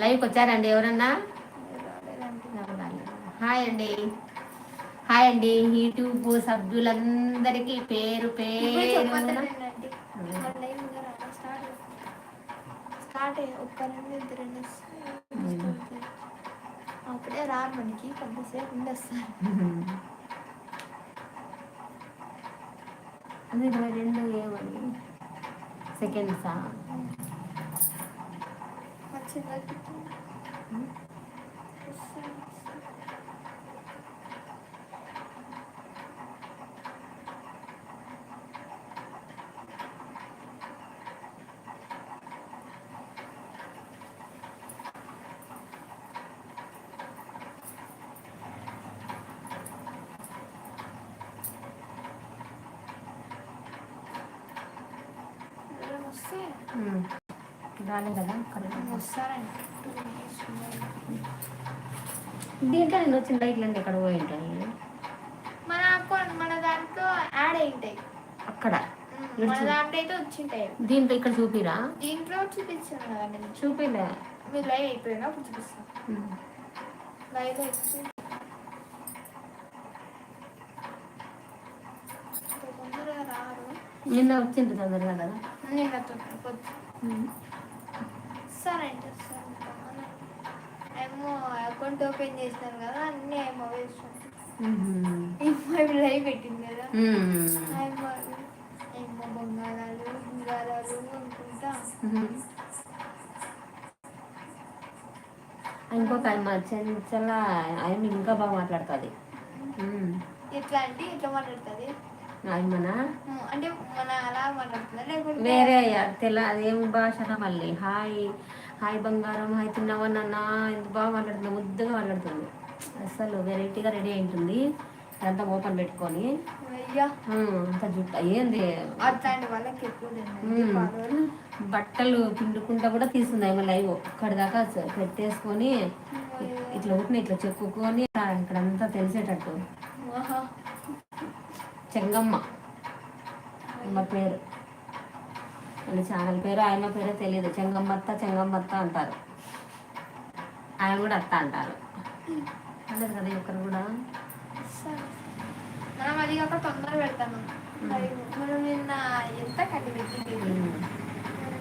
లైవ్కి వచ్చారండి ఎవరన్నా? హాయ్ అండి. హాయ్ అండి. యూట్యూబ్ సభ్యులందరికీ పేరు పేరు రెండు అప్పుడే రారు మనకి. కొద్దిసేపు ఉండి వస్తారు అది ఇరవై రెండు ఏమని సెకండ్సా వచ్చిందా ఎవరైనా వస్తే ఉమ్. రాలే కదా దీంట్లో నేను వచ్చిన లైట్లు అంటే ఎక్కడ పోయి ఉంటాయి మన అకౌంట్ మన దాంట్లో యాడ్ అయి ఉంటాయి అక్కడ మన దాంట్లో అయితే వచ్చింటాయి. దీంట్లో ఇక్కడ చూపిరా? దీంట్లో చూపించాను కదండి నేను. చూపిలే. మీరు లైవ్ అయిపోయినా అప్పుడు చూపిస్తాను. లైవ్ రారు. నిన్న వచ్చింది తొందరగా కదా? నేను సార్. ఏమో అకౌంట్ ఓపెన్ చేసినాను కదా అన్నీ ఏమో వేస్తుంది ఉమ్. ఏమో లైవ్ పెట్టింది కదా. ఏమో ఏమో బంగారాలు బంగారాలు అనుకుంటా. ఇంకొక ఆయన చెంచల ఆయన ఇంకా బాగా మాట్లాడుతుంది. ఎట్లా అంటే ఎట్లా మాట్లాడుతుంది? అంటే మన అలా లేకుంటే వేరే తెల్ల అదేం భాషనా మళ్ళీ? హాయ్ హాయ్ బంగారం హాయ్ తిన్నావా నాన్న? ఎంత బాగా మాట్లాడుతుంది ముద్దుగా మాట్లాడుతుంది. అసలు వెరైటీగా రెడీ అయింటుంది. అంతా ఓపెన్ పెట్టుకొని. అంత జుట్టు. ఏంది? బట్టలు పిండుకుంటా కూడా తీస్తుంది ఏమో లైవ్? ఇక్కడ దాకా పెట్టేసుకొని ఇట్లా ఉట్టిన ఇట్లా చెక్కుకొని ఇక్కడంతా తెలిసేటట్టు. చెంగమ్మ. అమ్మ పేరు. వాళ్ళ ఛానల్ పేరు ఆయన పేరు తెలియదు చెంగమ్మత్త చెంగమ్మత్త అంటారు. ఆయన కూడా అత్త అంటారు. అనలేదు కదా ఒకరు కూడా. మనం అది కాక తొందర పెడతాము. మనం నిన్న ఎంత కట్టి.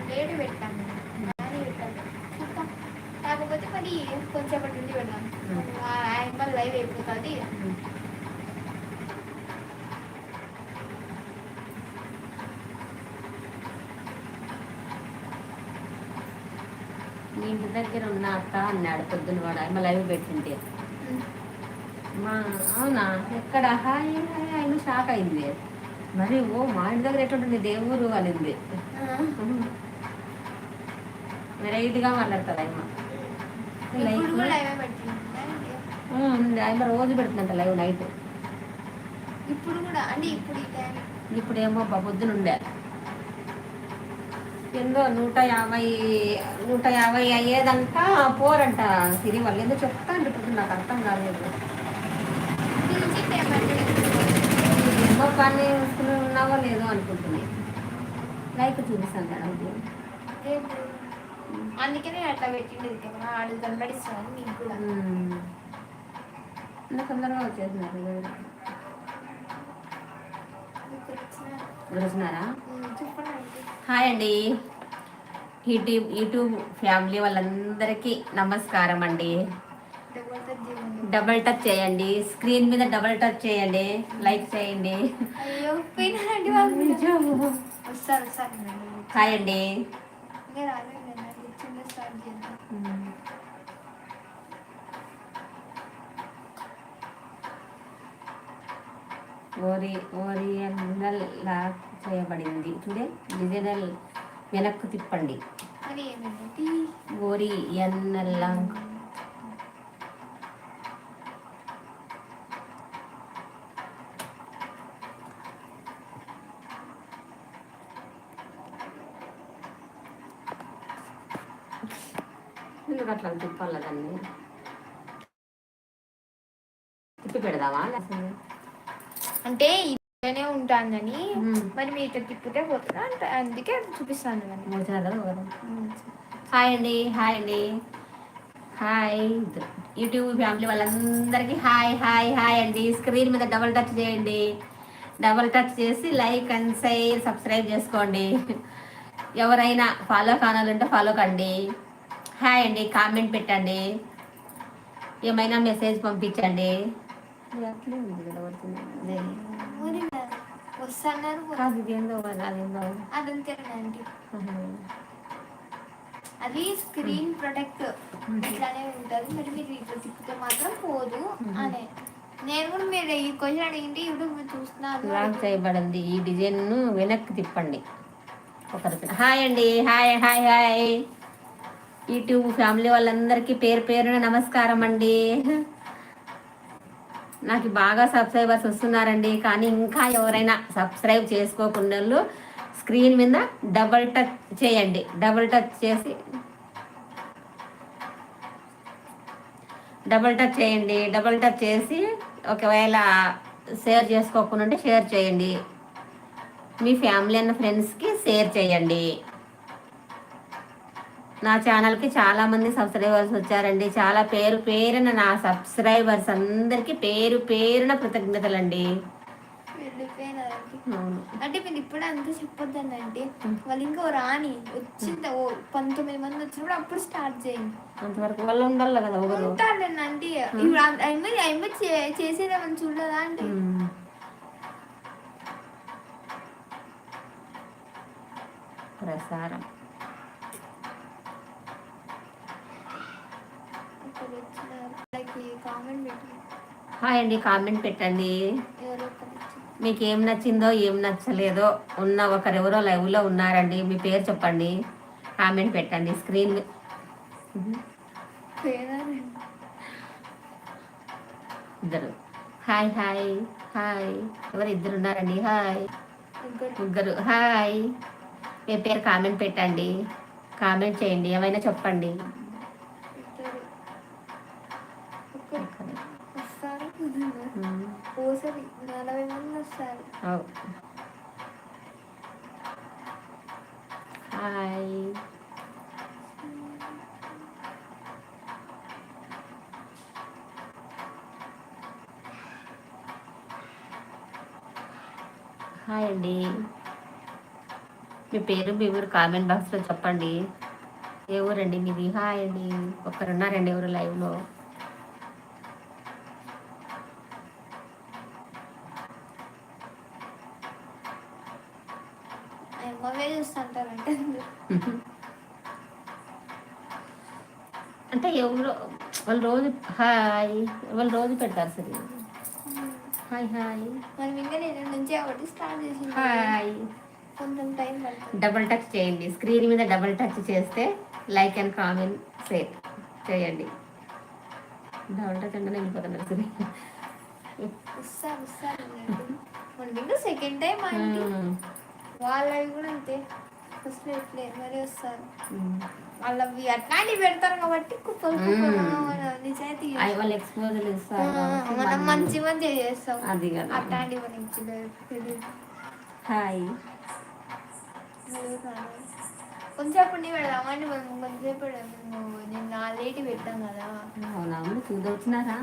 లేట్ పెట్టాము. కాకపోతే మరి కొంచెం నుండి పెడదాం. ఆయన లైవ్ అయిపోతుంది ఉమ్. మీ ఇంటి దగ్గర ఉన్న అక్క అన్నాడు పొద్దున వాడు. ఆయన లైవ్ పెట్టింటే. మా అవునా? ఎక్కడ? హాయ్ హాయ్ ఆయన షాక్ అయింది. మరి ఓ మా ఇంటి దగ్గర ఎట్లుంటుంది దేవురు అనింది. వెరైటీగా మాట్లాడుతుంది ఉంది. ఆయన రోజు పెడుతుందంట లైవ్ నైట్. ఇప్పుడు కూడా? అంటే ఇప్పుడు ఇప్పుడేమో పొద్దునుండే ఏందో నూట యాభై నూట యాభై అయ్యేదంట పోరంట సిరి వాళ్ళు ఏందో చెప్తా అంటే ఇప్పుడు నాకు అర్థం కాలేదు. ఏమో పని ఉన్నావో లేదో అనుకుంటున్నాయి లైక్ చూపిస్తాను మేడం రేపు అందుకే నేను అట్లా పెట్టింది ఆడు కనబడిస్తాను మీకు కూడా. తొందరగా వచ్చేసినారు ఆంటీ. హాయ్ అండి. యూట్యూబ్ యూట్యూబ్ ఫ్యామిలీ వాళ్ళందరికీ నమస్కారం అండి. డబుల్ టచ్ చేయండి. స్క్రీన్ మీద డబల్ టచ్ చేయండి. లైక్ చేయండి. హాయ్ అండి ఇంకా రాలేదు చిన్న స్టార్ట్ చేద్దాం ఓరి ఓరియంటల్ లాక్ చేయబడింది. చూడే డిజైనల్ వెనక్కు తిప్పండి. ఓరియన్నల్ లాక్ ఎందుకు అట్లా తిప్పాలి దాన్ని? అంటే ఇలానే ఉంటానని మ్మ్. మరి మీరు ఇట్లా తిప్పితే పోతుందా? అంటే అందుకే చూపిస్తాను. హాయ్ అండి హాయ్ అండి. హాయ్. యూట్యూబ్ ఫ్యామిలీ వాళ్ళందరికీ హాయ్ హాయ్ హాయ్ అండి. స్క్రీన్ మీద డబుల్ టచ్ చేయండి. డబుల్ టచ్ చేసి లైక్ అండ్ షేర్ సబ్స్క్రైబ్ చేసుకోండి. ఎవరైనా ఫాలో కానాలంటే ఫాలో కండి. హాయ్ అండి కామెంట్ పెట్టండి. ఏమైనా మెసేజ్ పంపించండి. అట్లే ఉంది కదా పడుతుంది. వస్తున్నారు కాదు ఇదేందో అదేందో అదంతేనండి ఆహా. అది స్క్రీన్ ప్రొటెక్ట్ ఇట్లానే ఉంటుంది మరి మీరు ఇట్లా తిప్పితే మాత్రం పోదు అనే. నేను కూడా మీరు ఈ క్వశ్చన్ అడిగింది యూట్యూబ్ చూస్తున్నాను. లాక్ చేయబడింది. ఈ డిజైన్ను వెనక్కి తిప్పండి. ఒకరికి హాయ్ అండి. Hi hi hi. YouTube family వాళ్ళందరికీ పేరు పేరున నమస్కారం అండి. నాకు బాగా సబ్స్క్రైబర్స్ వస్తున్నారండి. కానీ ఇంకా ఎవరైనా సబ్స్క్రైబ్ చేసుకోకుండా వాళ్ళు స్క్రీన్ మీద డబల్ టచ్ చేయండి. డబల్ టచ్ చేసి డబల్ టచ్ చేయండి. డబల్ టచ్ చేసి ఒకవేళ షేర్ చేసుకోకుండా ఉంటే షేర్ చేయండి. మీ ఫ్యామిలీ అన్న ఫ్రెండ్స్కి షేర్ చేయండి. నా ఛానల్కి చాలా మంది సబ్స్క్రైబర్స్ వచ్చారండి. చాలా పేరు పేరున నా సబ్స్క్రైబర్స్ అందరికీ పేరు పేరున వెళ్ళిపోయినారండి అవును. అంటే మీరు ఇప్పుడే అంతా చెప్పొద్దండి అంటే వాళ్ళు ఇంకా రాని వచ్చింది ఓ పంతొమ్మిది మంది వచ్చినప్పుడు అప్పుడు స్టార్ట్ చేయండి. అంతవరకు వాళ్ళు ఉండాలి కదా ఒకరు ఉంటారండి అంటే ఇప్పుడు అయిమ చేసేదేమని చూడలేదా అంటే ఉమ్. ప్రసారం ఇక్కడ వచ్చినారు వాళ్ళకి కామెంట్ పెట్టి హాయ్ అండి కామెంట్ పెట్టండి. మీకు ఏం నచ్చిందో ఏం నచ్చలేదో ఉన్న ఒకరెవరో లైవ్లో ఉన్నారండి మీ పేరు చెప్పండి. కామెంట్ పెట్టండి స్క్రీన్ ఇద్దరు. హాయ్ హాయ్ హాయ్ ఎవరు ఇద్దరు ఉన్నారండి? హాయ్ ఇద్దరు ముగ్గురు. హాయ్ మీ పేరు కామెంట్ పెట్టండి. కామెంట్ చేయండి. ఏమైనా చెప్పండి ఇద్దరు ఒక్కరు వస్తారు ఉమ్, ఓసరి నలభై మంది వస్తారు. హాయ్. హాయ్ అండి. మీ పేరు మీ ఊరు కామెంట్ బాక్స్లో చెప్పండి. ఏ ఊరండి మీది? హాయ్ అండి. ఒకరున్నారండి ఎవరు లైవ్లో అమ్మవే చూస్తుంటారంటే అంటే ఎవరు వాళ్ళు రోజు హాయ్ వాళ్ళు రోజు పెడతారు సరే. Hi hi. మనం ఇంకా నేను నుంచి స్టార్ట్ చేసింది. హాయ్. కొంచెం టైం డబుల్ టచ్ చేయండి. స్క్రీన్ మీద డబుల్ టచ్ చేస్తే లైక్ అండ్ కామెంట్ షేర్ చేయండి. డబుల్ టచ్ అంటే వెళ్ళిపోతున్నారు సరే. ఇంకా సెకండ్ టైం వాళ్ళవి కూడా అంతే. ఫస్ట్ ఎట్లే మరి వస్తారు. వాళ్ళవి అట్లాంటివి పెడతారు కాబట్టి కుప్పలు వాళ్ళు ఇస్తారు కాబట్టి మనం మంచి మంచి చేస్తాం. అది కదా. అట్లాంటివి మనకి హాయ్. కొంచెంసేపు నీ పెడదామని మనం కొంచెంసేపు పెడదాము. నేను నా లేటి పెట్టాం కదా. అవునా? చూద్దాం వచ్చినారా?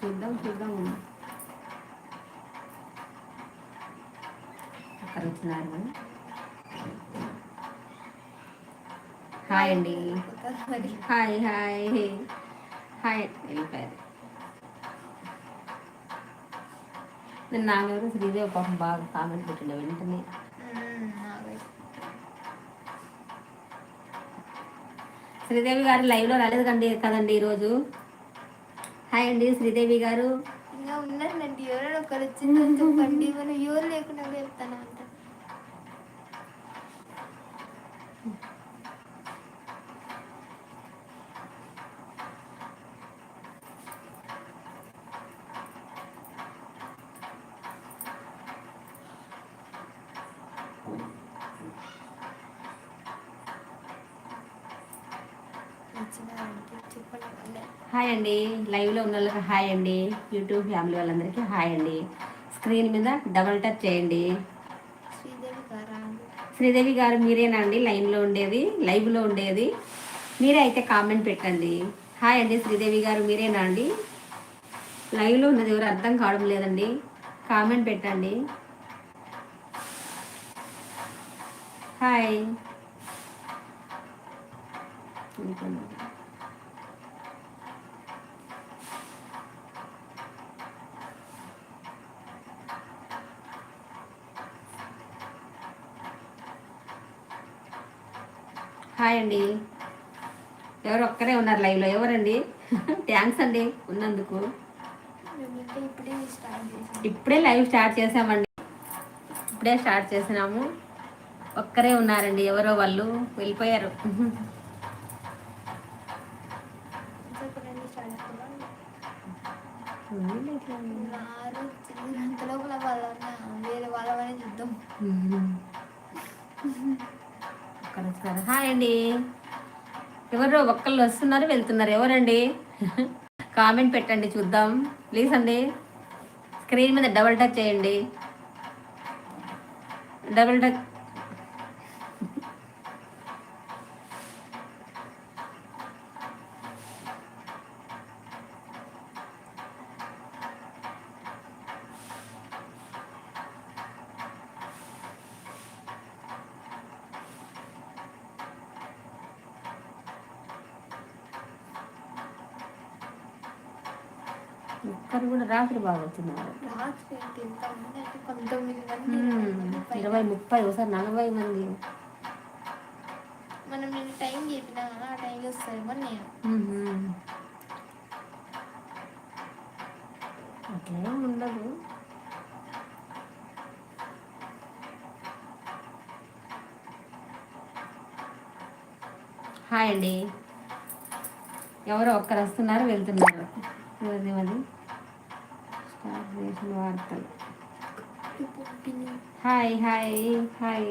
చూద్దాం చూద్దాం. అక్కడ వచ్చినారు. హాయ్ అండి. Hi hi. హాయ్ వెళ్ళిపోయారు. నేను నాగఎవరు శ్రీదేవి పాపం బాగా కామెంట్ పెట్టిండే వెంటనే. శ్రీదేవి గారు లైవ్లో రాలేదు కండి కదండి ఈరోజు? హాయ్ అండి శ్రీదేవి గారు. ఇంకా ఉన్నారండి ఎవరైనా ఒకరు వచ్చిందని చెప్పండి. మనం ఎవరు లేకుండా కూడా చెప్తాను అంట వచ్చినారంటే చెప్పండి వాళ్ళే. హాయ్ అండి లైవ్లో ఉన్న వాళ్ళకి హాయ్ అండి యూట్యూబ్ ఫ్యామిలీ వాళ్ళందరికీ హాయ్ అండి స్క్రీన్ మీద డబల్ టచ్ చేయండి. శ్రీదేవి గారా? అండి శ్రీదేవి గారు మీరేనా అండి? లైన్లో ఉండేది లైవ్లో ఉండేది. మీరే అయితే కామెంట్ పెట్టండి. హాయ్ అండి శ్రీదేవి గారు మీరేనా అండి? లైవ్లో ఉన్నది ఎవరు అర్థం కావడం లేదండి. కామెంట్ పెట్టండి. హాయ్. హాయ్ అండి. ఎవరు ఒక్కరే ఉన్నారు లైవ్లో? ఎవరండి? థ్యాంక్స్ అండి ఉన్నందుకు. ఇప్పుడే లైవ్ స్టార్ట్ చేసామండి. ఇప్పుడే స్టార్ట్ చేసినాము. ఒక్కరే ఉన్నారండి ఎవరో వాళ్ళు వెళ్ళిపోయారు. లోపల వాళ్ళ వేరే వాళ్ళవనే హాయ్ అండి. ఎవరు ఒక్కళ్ళు వస్తున్నారు వెళ్తున్నారు. ఎవరండి? కామెంట్ పెట్టండి చూద్దాం. ప్లీజ్ అండి. స్క్రీన్ మీద డబుల్ టచ్ చేయండి. డబుల్ టచ్ ఒక్కరు కూడా రాత్రి బాగా మ్మ్. ఇరవై ముప్పై ఒకసారి నలభై మంది. మనం నేను టైం చెప్పినా ఆ నేను. మ్మ్. అట్లేం ఉండదు. హాయ్ అండి. ఎవరో ఒక్కరు వస్తున్నారు వెళ్తున్నారు. అది మరి స్టార్ట్ చేసిన వార్తలు. Hi hi hi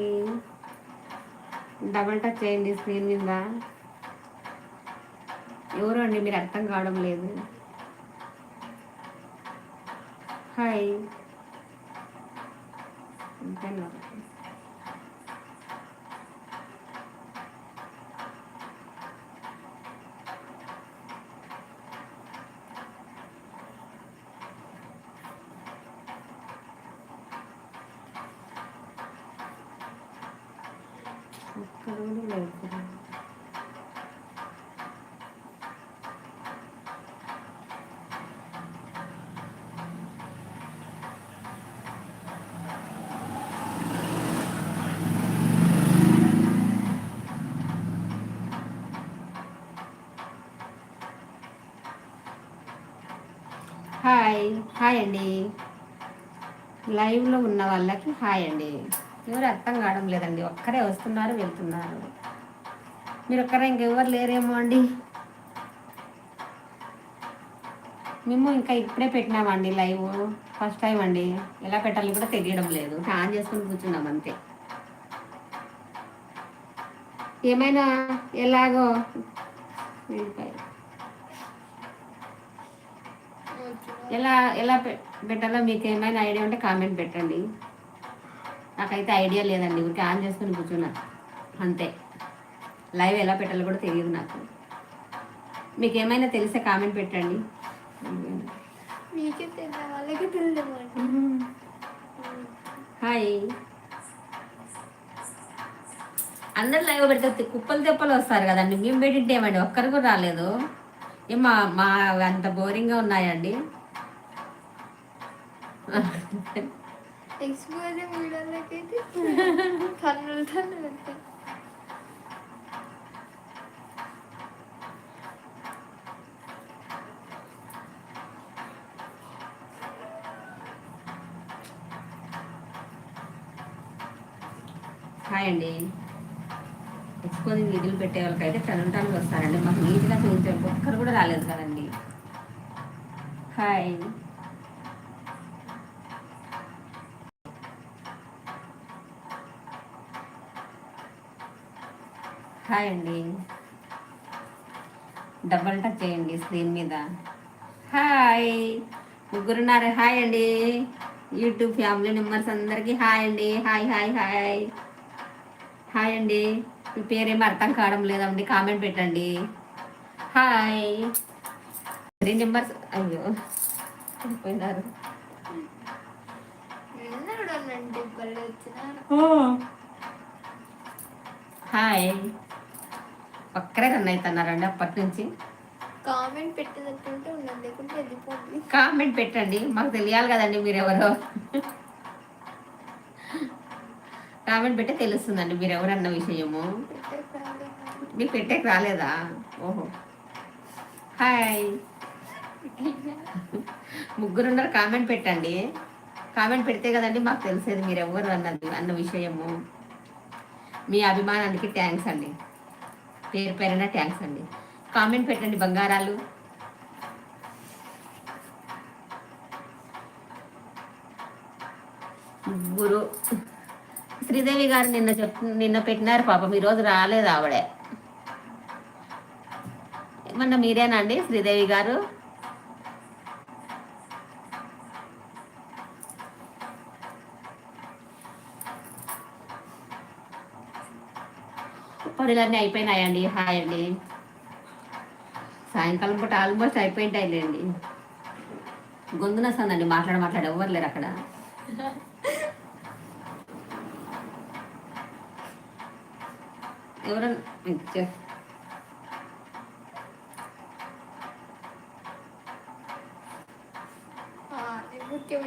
double touch చేయండి స్క్రీన్ మీద. ఎవరు అండి? మీరు అర్థం కావడం లేదు. హాయ్ అంతేనా ఒక్కరు కూడా లేదు కదా. హాయ్ హాయ్ అండి. లైవ్లో ఉన్న వాళ్ళకి హాయ్ అండి. ఎవరు అర్థం కావడం లేదండి. ఒక్కరే వస్తున్నారు వెళ్తున్నారు. మీరు ఒక్కరే ఇంకెవరు లేరేమో అండి. మేము ఇంకా ఇప్పుడే పెట్టినామండి లైవ్. ఫస్ట్ టైం అండి. ఎలా పెట్టాలో కూడా తెలియడం లేదు. ఆన్ చేసుకుని కూర్చున్నాం అంతే. ఏమైనా ఎలాగో వెళ్ళిపోయారు. ఎలా ఎలా పెట్టాలో మీకు ఏమైనా ఐడియా ఉంటే కామెంట్ పెట్టండి. నాకైతే ఐడియా లేదండి ఊరికి ఆన్ చేసుకుని కూర్చున్నా. అంతే. లైవ్ ఎలా పెట్టాలో కూడా తెలియదు నాకు. మీకు ఏమైనా తెలిస్తే కామెంట్ పెట్టండి. హాయ్. అందరు లైవ్ పెడితే కుప్పలు తెప్పలు వస్తారు కదండి మేము పెట్టింటే ఏమండి ఒక్కరు కూడా రాలేదు. ఏం మా మా అంత బోరింగ్గా ఉన్నాయండి. ఎక్స్పోజ్ వీడియోలకైతే టన్నులు తన్నులు ఉంటాయి. హాయ్ అండి. ఎక్స్పోజింగ్ వీడియోలు పెట్టే వాళ్ళకైతే టన్ వస్తారండి. మాకు నీటిగా చూపించే ఒక్కరు కూడా రాలేదు కదండి. హాయ్. హాయ్ అండి. డబల్ టచ్ చేయండి స్క్రీన్ మీద. హాయ్ ముగ్గురున్నారు హాయ్ అండి. యూట్యూబ్ ఫ్యామిలీ మెంబర్స్ అందరికీ హాయ్ అండి. హాయ్ హాయ్ హాయ్ హాయ్ అండి. మీ పేరేం అర్థం కావడం లేదండి. కామెంట్ పెట్టండి. హాయ్ త్రీ నెంబర్స్ అయ్యో పోయినారు హాయ్ ఒక్కరే రన్ అవుతున్నారండి అప్పటి నుంచి. కామెంట్ పెట్టేటట్టుంటే ఉండండి లేకుంటే వెళ్ళిపోండి. కామెంట్ పెట్టండి మాకు తెలియాలి కదండి మీరెవరో. కామెంట్ పెట్టి తెలుస్తుందండి మీరు ఎవరన్న విషయము. మీకు పెట్టేకి రాలేదా? ఓహో. హాయ్. ముగ్గురున్నారు కామెంట్ పెట్టండి. కామెంట్ పెడితే కదండి మాకు తెలిసేది మీరు ఎవరు అన్నది అన్న విషయము. మీ అభిమానానికి థ్యాంక్స్ అండి. పేరు పేరైనా థ్యాంక్స్ అండి. కామెంట్ పెట్టండి బంగారాలు. గురు శ్రీదేవి గారు నిన్న చెప్ నిన్న పెట్టినారు పాపం ఈరోజు రాలేదు ఆవిడే. ఏమన్నా మీరేనా అండి శ్రీదేవి గారు? పనులన్నీ అయిపోయినాయండి హాయ్ అండి. సాయంకాలం పూట ఆల్మోస్ట్ అయిపోయింటాయిలేండి. గొంతున వస్తుందండి మాట్లాడ మాట్లాడ ఎవరు లేరు అక్కడ. ఎవరన్నా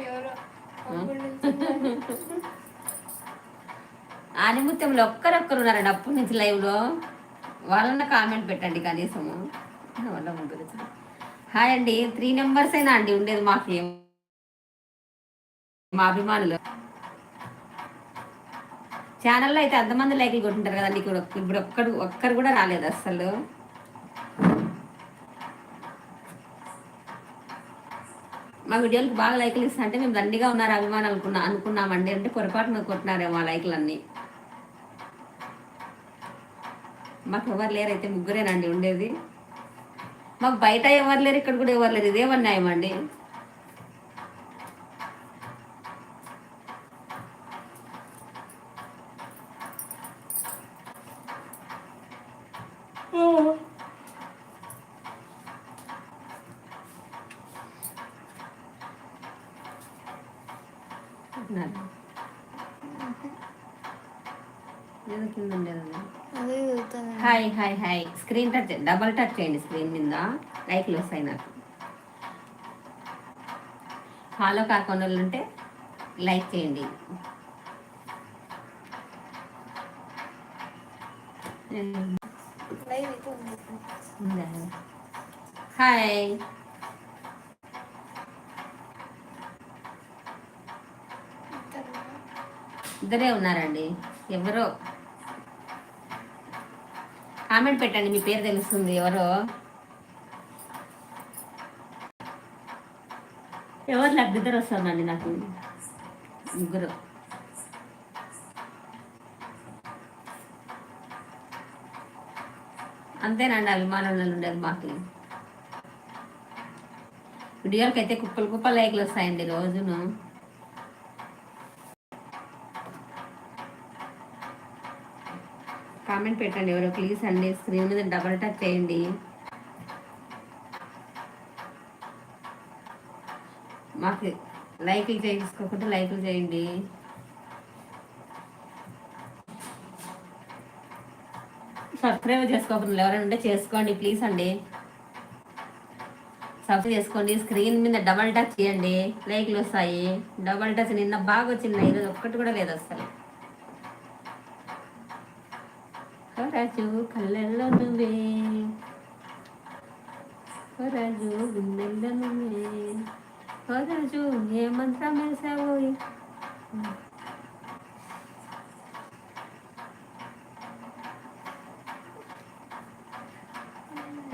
ఎవరో. ఆనిముత్యంలో ఒక్కరొక్కరు ఉన్నారండి అప్పటి నుంచి లైవ్లో? వాళ్ళన్న కామెంట్ పెట్టండి కనీసము. వాళ్ళ ముగ్గురు హాయ్ అండి త్రీ నెంబర్స్ అయినా అండి? ఉండేది మాకు? మా అభిమానులు. ఛానల్లో అయితే అంతమంది లైక్లు కొట్టుంటారు కదండి. ఇక్కడ ఇప్పుడు ఒక్కడు ఒక్కరు కూడా రాలేదు అసలు మా వీడియోలకు బాగా లైక్లు ఇస్తా అంటే మేము దండిగా ఉన్నారు అభిమానులు అనుకున్నా అనుకున్నామండి. అంటే పొరపాటున కొట్టినారేమో ఆ లైక్లన్నీ. మాకు ఎవరు లేరు అయితే ముగ్గురేనండి ఉండేది. మాకు బయట ఎవరు లేరు ఇక్కడ కూడా ఎవరు లేరు ఇదే న్యాయం అండి. ఏదో కింద ఉండేదండి. Hi hi hi screen touch double touch చేయండి. స్క్రీన్ మీద. లైక్లు వస్తాయి నాకు ఫాలో కాకుండా ఉంటే లైక్ చేయండి? హాయ్ ఇద్దరే ఉన్నారండి. ఎవరో కామెంట్ పెట్టండి మీ పేరు తెలుస్తుంది ఎవరో? ఎవరు నాకు ఇద్దరు వస్తుందండి నాకు. ముగ్గురు. అంతేనండి అభిమానులు ఉండేది మాకు. వీడియోలకి అయితే కుప్పలు కుప్పలు లైక్లు వస్తాయండి రోజును. కామెంట్ పెట్టండి ఎవరో ప్లీజ్ అండి. స్క్రీన్ మీద డబల్ టచ్ చేయండి. మాకు లైక్లు చేసుకోకుండా లైక్లు చేయండి. సబ్స్క్రైబ్ చేసుకోకుండా ఎవరైనా ఉంటే చేసుకోండి ప్లీజ్ అండి. సబ్స్క్రైబ్ చేసుకోండి స్క్రీన్ మీద డబల్ టచ్ చేయండి. లైక్లు వస్తాయి. డబల్ టచ్ నిన్న బాగా వచ్చింది ఈరోజు ఒక్కటి కూడా లేదు అసలు కొరజు కళ్ళల్లో నువ్వే కొరజు గుండెల్లో నువ్వే కొరజు ఏ మంత్రం వేసావు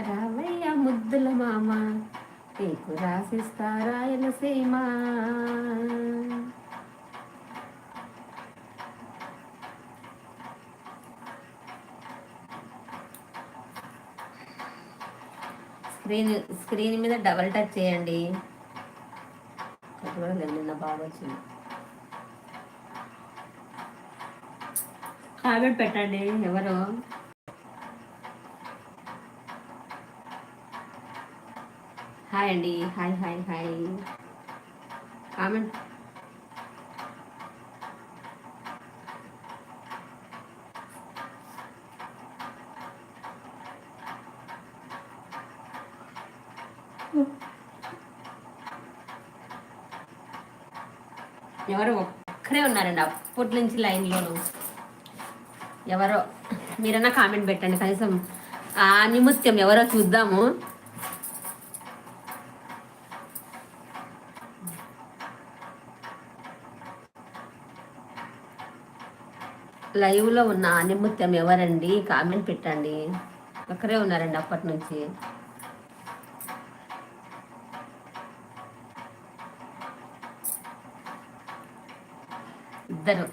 రావయ్య ముద్దుల మామ నీకు రాసిస్తారా స్క్రీన్ స్క్రీన్ మీద డబల్ టచ్ చేయండి. కూడా నిన్న బాగా వచ్చింది. కామెంట్ పెట్టండి ఎవరు? హాయ్ అండి హాయ్ హాయ్ హాయ్. కామెంట్ ఎవరు ఒక్కరే ఉన్నారండి. అప్పటి నుంచి లైన్లోను ఎవరో మీరన్నా కామెంట్ పెట్టండి. కనీసం ఆ నిమిత్యం ఎవరో చూద్దాము. లైవ్లో ఉన్న ఆనిముత్యం ఎవరండి? కామెంట్ పెట్టండి. ఒక్కరే ఉన్నారండి అప్పటి నుంచి. ఇద్దరు.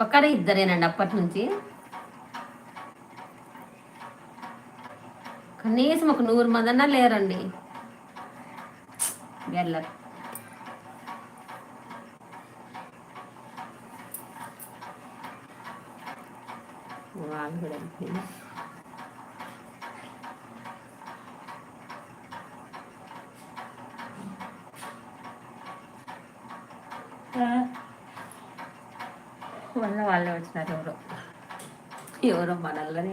ఒక్కరే ఇద్దరేనండి అప్పటి నుంచి. కనీసం ఒక నూరు మంది అన్నా లేరండి. వెళ్ళరు. వాళ్ళు కూడా వెళ్ళిపోయింది. వాళ్ళ వచ్చినారు ఎవరో. ఎవరో మనల్లోనే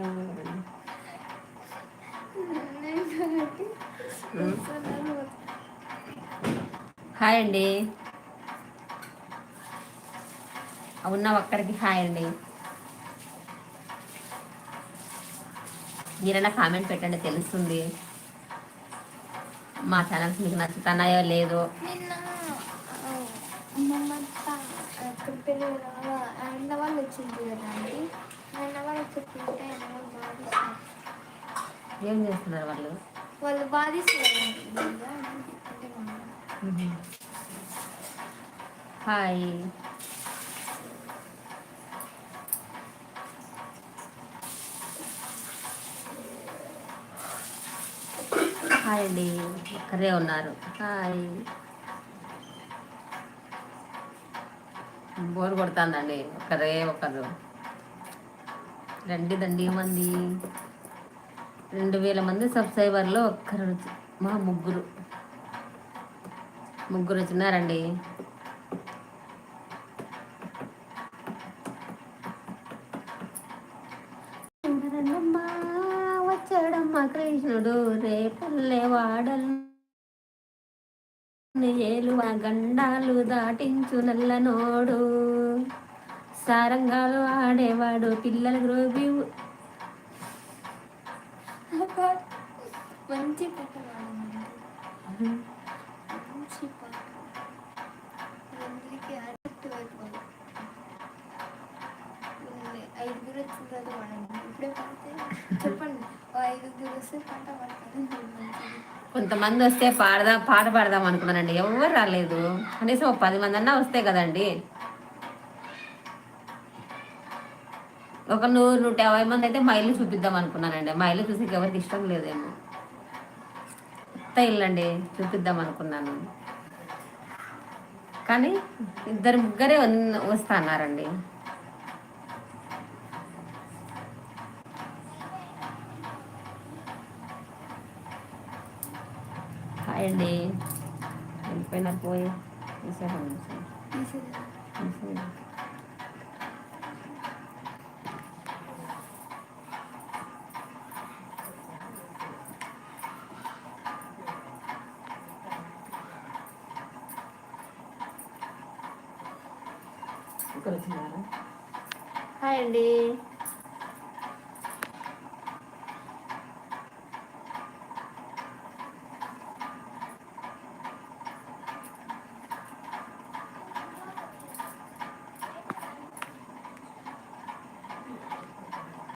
హాయ్ అండి. ఉన్న ఒక్కరికి హాయ్ అండి. మీరైనా కామెంట్ పెట్టండి తెలుస్తుంది. మా ఛానల్స్ మీకు నచ్చుతున్నాయో లేదో. నిన్న వాళ్ళు వచ్చింది కదా అండి? అన్న వాళ్ళు చెప్తుంటే వాళ్ళు బాధిస్తారు ఏం చేస్తున్నారు వాళ్ళు? వాళ్ళు బాధిస్తారు హాయ్. హాయ్ అండి. ఒక్కరే ఉన్నారు. హాయ్. బోర్ కొడుతుందండి. ఒకరే ఒకరు. రండి దండి మంది. రెండు వేల మంది సబ్స్క్రైబర్లో ఒక్కరు మా ముగ్గురు. ముగ్గురు వచ్చినారండి. గండాలు దాటించు నల్లనోడు. సారంగాలు ఆడేవాడు పిల్లల గ్రోబి మంచి చెప్పండి. కొంతమంది వస్తే పాడదాం పాట పాడదాం అనుకున్నానండి. ఎవరు రాలేదు. కనీసం ఒక పది మంది అన్నా వస్తే కదండి. ఒక నూరు నూట యాభై మంది అయితే మా ఇల్లు చూపిద్దాం అనుకున్నానండి. మా ఇల్లు చూసి ఎవరికి ఇష్టం లేదేమో కొత్త ఇల్లు అండి. చూపిద్దాం అనుకున్నాను. కానీ ఇద్దరు ముగ్గురే వన్- వస్తా అన్నారండి హాయ్ అండి వెళ్ళిపోయినారు పోయి వచ్చినారా హాయ్ అండి